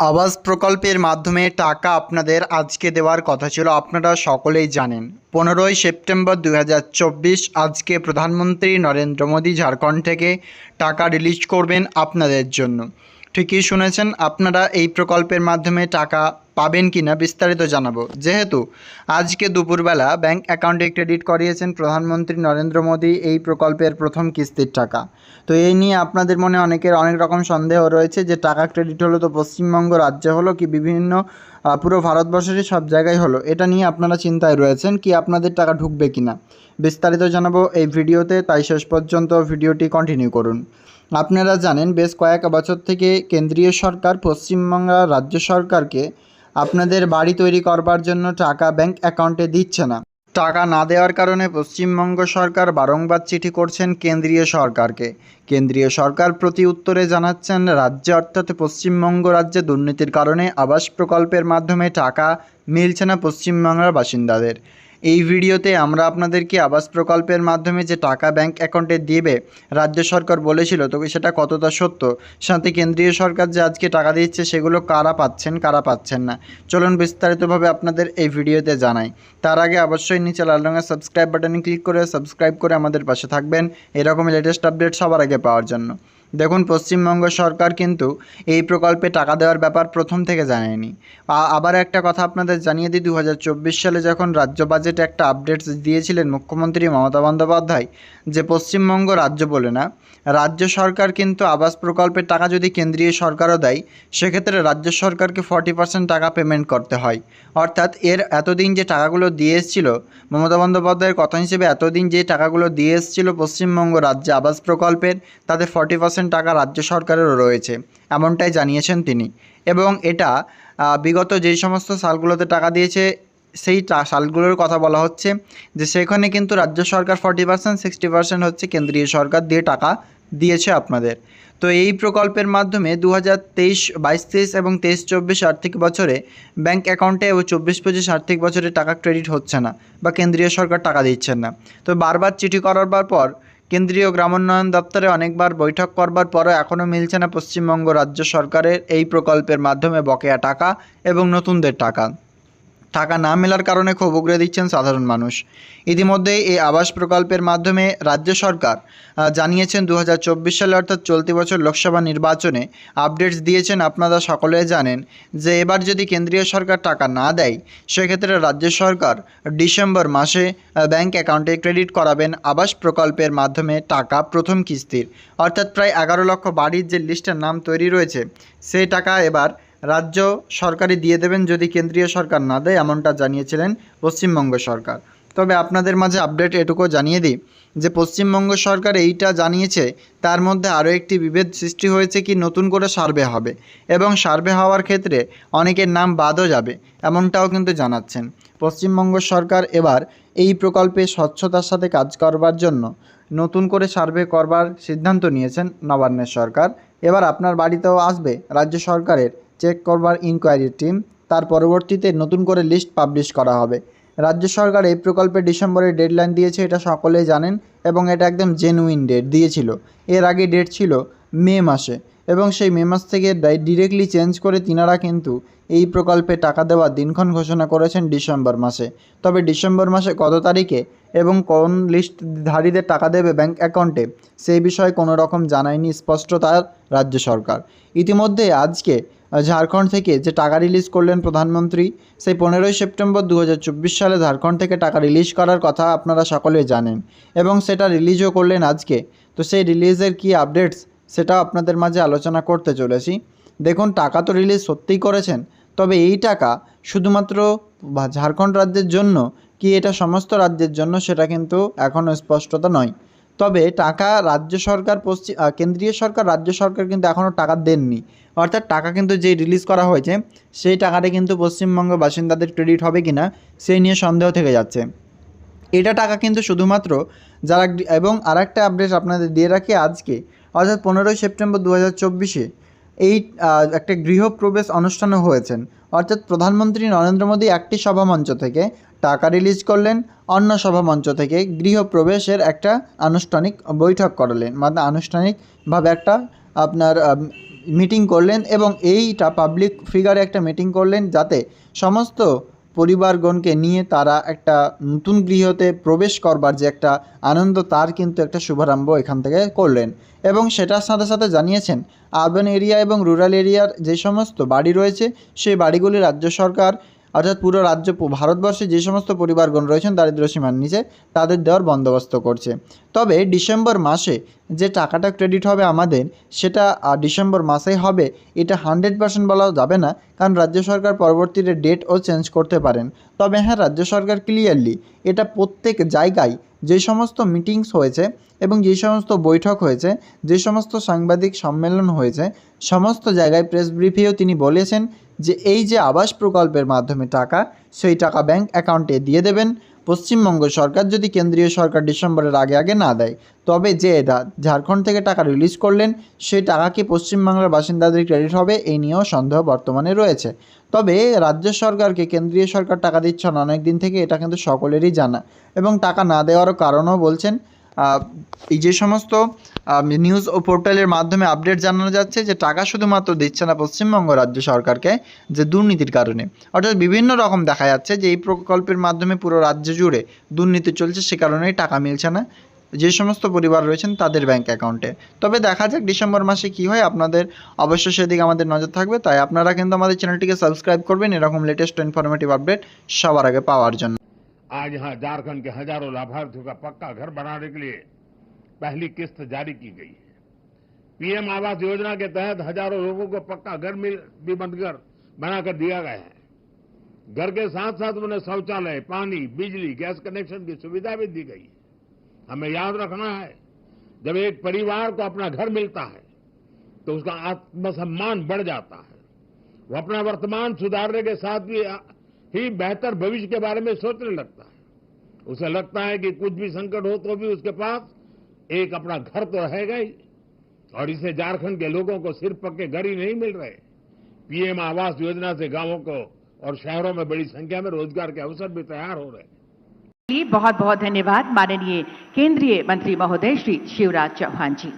আবাস প্রকল্পের মাধ্যমে টাকা আপনাদের আজকে দেওয়ার কথা ছিল, আপনারা সকলেই জানেন। পনেরোই সেপ্টেম্বর দু হাজার চব্বিশ, আজকে প্রধানমন্ত্রী নরেন্দ্র মোদী ঝাড়খণ্ড থেকে টাকা রিলিজ করবেন আপনাদের জন্য। ঠিকই শুনেছেন, আপনারা এই প্রকল্পের মাধ্যমে টাকা পাবেন কি না বিস্তারিত জানাব। যেহেতু আজকে দুপুরবেলা ব্যাংক অ্যাকাউন্টে ক্রেডিট করিয়েছেন প্রধানমন্ত্রী নরেন্দ্র মোদী, এই প্রকল্পের প্রথম কিস্তির টাকা। তো এই নিয়ে আপনাদের মনে অনেকের অনেক রকম সন্দেহ রয়েছে যে টাকা ক্রেডিট হলো তো পশ্চিমবঙ্গ রাজ্যে হলো কি বিভিন্ন পুরো ভারতবর্ষেরই সব জায়গায় হলো? এটা নিয়ে আপনারা চিন্তায় রয়েছেন কি আপনাদের টাকা ঢুকবে কি না বিস্তারিত জানাব এই ভিডিওতে, তাই শেষ পর্যন্ত ভিডিওটি কন্টিনিউ করুন। আপনারা জানেন, বেশ কয়েক বছর থেকে কেন্দ্রীয় সরকার পশ্চিমবাংলা রাজ্য সরকারকে আপনাদের বাড়ি তৈরি করবার জন্য টাকা ব্যাংক অ্যাকাউন্টে দিচ্ছে না। টাকা না দেওয়ার কারণে পশ্চিমবঙ্গ সরকার বারংবার চিঠি করছেন কেন্দ্রীয় সরকারকে। কেন্দ্রীয় সরকার প্রতি উত্তরে জানাচ্ছেন, রাজ্যে অর্থাৎ পশ্চিমবঙ্গ রাজ্যে দুর্নীতির কারণে আবাস প্রকল্পের মাধ্যমে টাকা মিলছে না পশ্চিমবাংলার বাসিন্দাদের। এই ভিডিওতে আমরা আপনাদেরকে আবাস প্রকল্পের মাধ্যমে যে টাকা ব্যাংক অ্যাকাউন্টে দিবে, রাজ্য সরকার বলেছিল তবে সেটা কতটা সত্য? সাথে কেন্দ্রীয় সরকার যে আজকে টাকা দিচ্ছে, সেগুলো কারা পাচ্ছেন কারা পাচ্ছেন না? চলুন বিস্তারিতভাবে আপনাদের এই ভিডিওতে জানাই। তার আগে অবশ্যই নিচে লাল রঙের সাবস্ক্রাইব বাটনে ক্লিক করে সাবস্ক্রাইব করে আমাদের পাশে থাকবেন। এরকম লেটেস্ট আপডেট সবার আগে পাওয়ার জন্য। দেখুন, পশ্চিমবঙ্গ সরকার কিন্তু এই প্রকল্পে টাকা দেওয়ার ব্যাপার প্রথম থেকে জানায়নি আবার একটা কথা আপনাদের জানিয়ে দিই দু হাজার চব্বিশ সালে যখন রাজ্য বাজেটে একটা আপডেট দিয়েছিলেন মুখ্যমন্ত্রী মমতা বন্দ্যোপাধ্যায়, যে পশ্চিমবঙ্গ রাজ্য বলে না, রাজ্য সরকার কিন্তু আবাস প্রকল্পের টাকা যদি কেন্দ্রীয় সরকারও দেয়, সেক্ষেত্রে রাজ্য সরকারকে ফর্টি পার্সেন্ট টাকা পেমেন্ট করতে হয়। অর্থাৎ এর এতদিন যে টাকাগুলো দিয়ে এসেছিল, মমতা বন্দ্যোপাধ্যায়ের কথা হিসেবে এতদিন যে টাকাগুলো দিয়ে এসেছিল পশ্চিমবঙ্গ রাজ্যে আবাস প্রকল্পের, তাতে ফর্টি পার্সেন্ট টাকা রাজ্য সরকারেরও রয়েছে, এমনটাই জানিয়েছেন তিনি। এবং এটা বিগত যেই সমস্ত সালগুলোতে টাকা দিয়েছে, সেই সালগুলোর কথা বলা হচ্ছে যে সেখানে কিন্তু রাজ্য সরকার ফর্টি পার্সেন্ট সিক্সটি পার্সেন্ট হচ্ছে কেন্দ্রীয় সরকার দিয়ে টাকা দিয়েছে আপনাদের। তো এই প্রকল্পের মাধ্যমে দু হাজার তেইশ, বাইশ তেইশ এবং তেইশ চব্বিশ আর্থিক বছরে ব্যাংক অ্যাকাউন্টে ও চব্বিশ পঁচিশ আর্থিক বছরে টাকা ক্রেডিট হচ্ছে না বা কেন্দ্রীয় সরকার টাকা দিচ্ছেন না। তো বারবার চিঠি করার পর কেন্দ্রীয় গ্রামোন্নয়ন দপ্তরে অনেকবার বৈঠক করবার পরও এখনও মিলছে না পশ্চিমবঙ্গ রাজ্য সরকারের এই প্রকল্পের মাধ্যমে বকেয়া টাকা এবং নতুনদের টাকা। টাকা না মেলার কারণে ক্ষোভ উগরে দিচ্ছেন সাধারণ মানুষ। ইতিমধ্যে এই আবাস প্রকল্পের মাধ্যমে রাজ্য সরকার জানিয়েছেন দু হাজার চব্বিশ সালে অর্থাৎ চলতি বছর লোকসভা নির্বাচনে আপডেটস দিয়েছেন। আপনারা সকলে জানেন যে এবার যদি কেন্দ্রীয় সরকার টাকা না দেয়, সেক্ষেত্রে রাজ্য সরকার ডিসেম্বর মাসে ব্যাংক অ্যাকাউন্টে ক্রেডিট করাবেন। আবাস প্রকল্পের মাধ্যমে টাকা প্রথম কিস্তির। অর্থাৎ প্রায় এগারো লক্ষ বাড়ির যে লিস্টের নাম তৈরি রয়েছে, সেই টাকা এবার রাজ্য সরকারই দিয়ে দেবেন যদি কেন্দ্রীয় সরকার না দেয়, এমনটা জানিয়েছিলেন পশ্চিমবঙ্গ সরকার। তবে আপনাদের মাঝে আপডেট এটুকু জানিয়ে দিই যে, পশ্চিমবঙ্গ সরকার এইটা জানিয়েছে, তার মধ্যে আরও একটি বিভেদ সৃষ্টি হয়েছে কি নতুন করে সার্ভে হবে। এবং সার্ভে হওয়ার ক্ষেত্রে অনেকের নাম বাদও যাবে, এমনটাও কিন্তু জানাচ্ছেন। পশ্চিমবঙ্গ সরকার এবার এই প্রকল্পে স্বচ্ছতার সাথে কাজ করবার জন্য নতুন করে সার্ভে করবার সিদ্ধান্ত নিয়েছেন নবান্নের সরকার। এবার আপনার বাড়িতেও আসবে রাজ্য সরকারের চেক করবার ইনকোয়ারি টিম তার পরবর্তীতে নতুন করে লিস্ট পাবলিশ করা হবে। রাজ্য সরকার এই প্রকল্পে ডিসেম্বরে ডেডলাইন দিয়েছে, এটা সকলেই জানেন এবং এটা একদম জেনুইন ডেট দিয়েছিল। এর আগে ডেট ছিল মে মাসে এবং সেই মে মাস থেকে ডিরেক্টলি চেঞ্জ করে তিনারা কিন্তু এই প্রকল্পে টাকা দেওয়ার দিনক্ষণ ঘোষণা করেছেন ডিসেম্বর মাসে। তবে ডিসেম্বর মাসে কত তারিখে এবং কোন লিস্ট ধারীদের টাকা দেবে ব্যাংক অ্যাকাউন্টে সেই বিষয়ে কোনো রকম জানায়নি স্পষ্টতা রাজ্য সরকার। ইতিমধ্যে আজকে ঝাড়খণ্ড থেকে যে টাকা রিলিজ করলেন প্রধানমন্ত্রী, সেই পনেরোই সেপ্টেম্বর দু হাজার চব্বিশ সালে ঝাড়খণ্ড থেকে টাকা রিলিজ করার কথা আপনারা সকলেই জানেন এবং সেটা রিলিজও করলেন আজকে। তো সেই রিলিজের কী আপডেটস সেটাও আপনাদের মাঝে আলোচনা করতে চলেছি। দেখুন, টাকা তো রিলিজ সত্যিই করেছেন, তবে এই টাকা শুধুমাত্র ঝাড়খণ্ড রাজ্যের জন্য কি এটা সমস্ত রাজ্যের জন্য সেটা কিন্তু এখনও স্পষ্টতা নয়। তবে টাকা রাজ্য সরকার পশ্চিম কেন্দ্রীয় সরকার, রাজ্য সরকার কিন্তু এখনও টাকা দেননি। অর্থাৎ টাকা কিন্তু যেই রিলিজ করা হয়েছে, সেই টাকাটা কিন্তু পশ্চিমবঙ্গ বাসিন্দাদের ক্রেডিট হবে কি না সেই নিয়ে সন্দেহ থেকে যাচ্ছে। এটা টাকা কিন্তু শুধুমাত্র যারা এবং আরেকটা আপডেট আপনাদের দিয়ে রাখি আজকে, অর্থাৎ পনেরোই সেপ্টেম্বর দু হাজার চব্বিশে এই একটা গৃহপ্রবেশ অনুষ্ঠানও হয়েছেন। অর্থাৎ প্রধানমন্ত্রী নরেন্দ্র মোদী একটি সভামঞ্চ থেকে টাকা রিলিজ করলেন, অন্য সভামঞ্চ থেকে গৃহপ্রবেশের একটা আনুষ্ঠানিক বৈঠক করালেন মানে আনুষ্ঠানিকভাবে একটা আপনার মিটিং করলেন এবং এইটা পাবলিক ফিগারে একটা মিটিং করলেন যাতে সমস্ত পরিবারগণকে নিয়ে তারা একটা নতুন গৃহতে প্রবেশ করবার যে একটা আনন্দ, তার কিন্তু একটা শুভারম্ভ এখান থেকে করলেন। এবং সেটার সাথে সাথে জানিয়েছেন, আরবান এরিয়া এবং রুরাল এরিয়ার যে সমস্ত বাড়ি রয়েছে, সেই বাড়িগুলি রাজ্য সরকার অর্থাৎ পুরো রাজ্য, ভারতবর্ষে যে সমস্ত পরিবারগণ রয়েছেন দারিদ্র সীমার নিচে, তাদের দেওয়ার বন্দোবস্ত করছে। তবে ডিসেম্বর মাসে যে টাকাটা ক্রেডিট হবে আমাদের, সেটা ডিসেম্বর মাসেই হবে, এটা হান্ড্রেড পার্সেন্ট বলা যাবে না, কারণ রাজ্য সরকার পরবর্তীতে ডেটও চেঞ্জ করতে পারেন। তবে হ্যাঁ রাজ্য সরকার ক্লিয়ারলি এটা প্রত্যেক জায়গায় যে সমস্ত মিটিংস হয়েছে এবং যে সমস্ত বৈঠক হয়েছে, যে সমস্ত সাংবাদিক সম্মেলন হয়েছে, সমস্ত জায়গায় প্রেস ব্রিফেও তিনি বলেছেন যে এই যে আবাস প্রকল্পের মাধ্যমে টাকা, সেই টাকা ব্যাংক অ্যাকাউন্টে দিয়ে দেবেন। পশ্চিমবঙ্গ সরকার যদি কেন্দ্রীয় সরকার ডিসেম্বরের আগে আগে না দেয়, তবে যে এটা ঝাড়খণ্ড থেকে টাকা রিলিজ করলেন, সেই টাকা কি পশ্চিমবাংলার বাসিন্দাদের ক্রেডিট হবে? এই নিয়েও সন্দেহ বর্তমানে রয়েছে। তবে রাজ্য সরকারকে কেন্দ্রীয় সরকার টাকা দিচ্ছেন অনেক দিন থেকে, এটা কিন্তু সকলেরই জানা। এবং টাকা না দেওয়ারও কারণও বলছেন এই যে সমস্ত নিউজ ও পোর্টালের মাধ্যমে আপডেট জানানো যাচ্ছে যে টাকা শুধুমাত্র দিচ্ছে না পশ্চিমবঙ্গ রাজ্য সরকারকে যে দুর্নীতির কারণে। অর্থাৎ বিভিন্ন রকম দেখা যাচ্ছে যে এই প্রকল্পের মাধ্যমে পুরো রাজ্য জুড়ে দুর্নীতি চলছে, সে কারণেই টাকা মিলছে না। যে সমস্ত পরিবার রয়েছেন তাদের ব্যাংক অ্যাকাউন্টে তবে দেখা যাক ডিসেম্বর মাসে কি হয়, আপনাদের অবশ্যই সেদিকে আমাদের নজর থাকবে। তাই আপনারা কিন্তু আমাদের চ্যানেলটিকে সাবস্ক্রাইব করবেন, এরকম লেটেস্ট ইনফরমেটিভ আপডেট সবার আগে পাওয়ার জন্য। आज यहाँ झारखंड के हज़ारों लाभार्थियों का पक्का घर बनाने के लिए पहली किस्त जारी की गई है। पीएम आवास योजना के तहत हज़ारों लोगों को पक्का घर मिल, भी बनकर बनाकर दिया गया है। घर के साथ साथ उन्हें शौचालय, पानी, बिजली, गैस कनेक्शन की सुविधा भी दी गई है। हमें याद रखना है, जब एक परिवार को अपना घर मिलता है तो उसका आत्मसम्मान बढ़ जाता है। वो अपना वर्तमान सुधारने के साथ भी ही बेहतर भविष्य के बारे में सोचने लगता है। उसे लगता है कि कुछ भी संकट हो तो भी उसके पास एक अपना घर तो रहेगा ही। और इसे झारखंड के लोगों को सिर्फ़ पक्के घर ही नहीं मिल रहे। पीएम आवास योजना से गाँवों को और शहरों में बड़ी संख्या में रोज़गार के अवसर भी तैयार हो रहे हैं। बहुत बहुत धन्यवाद। माननीय केंद्रीय मंत्री महोदय श्री शिवराज चौहान जी।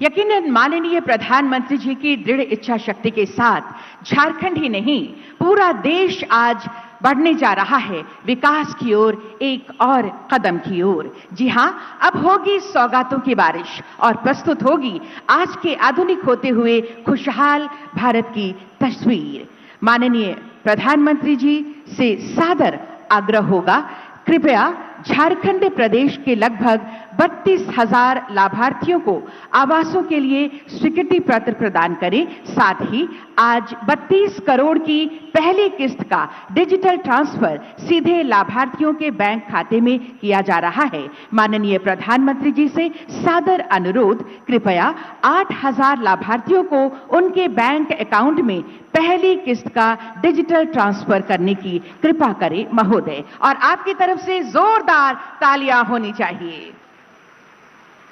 यकीनन माननीय प्रधानमंत्री जी की दृढ़ इच्छा शक्ति के साथ झारखंड ही नहीं, पूरा देश आज बढ़ने जा रहा है। विकास की ओर, एक और कदम की ओर। जी हाँ, अब होगी सौगातों की बारिश और प्रस्तुत होगी आज के आधुनिक होते हुए खुशहाल भारत की तस्वीर। माननीय प्रधानमंत्री जी से सादर आग्रह होगा, कृपया झारखंड प्रदेश के लगभग बत्तीस हज़ार लाभार्थियों को आवासों के लिए स्वीकृति पत्र प्रदान करें। साथ ही आज 32 करोड़ की पहली किस्त का डिजिटल ट्रांसफ़र सीधे लाभार्थियों के बैंक खाते में किया जा रहा है। माननीय प्रधानमंत्री जी से सादर अनुरोध, कृपया 8000 लाभार्थियों को उनके बैंक अकाउंट में पहली किस्त का डिजिटल ट्रांसफ़र करने की कृपा करें, महोदय। और आपकी तरफ़ से जोरदार तालियाँ होनी चाहिए।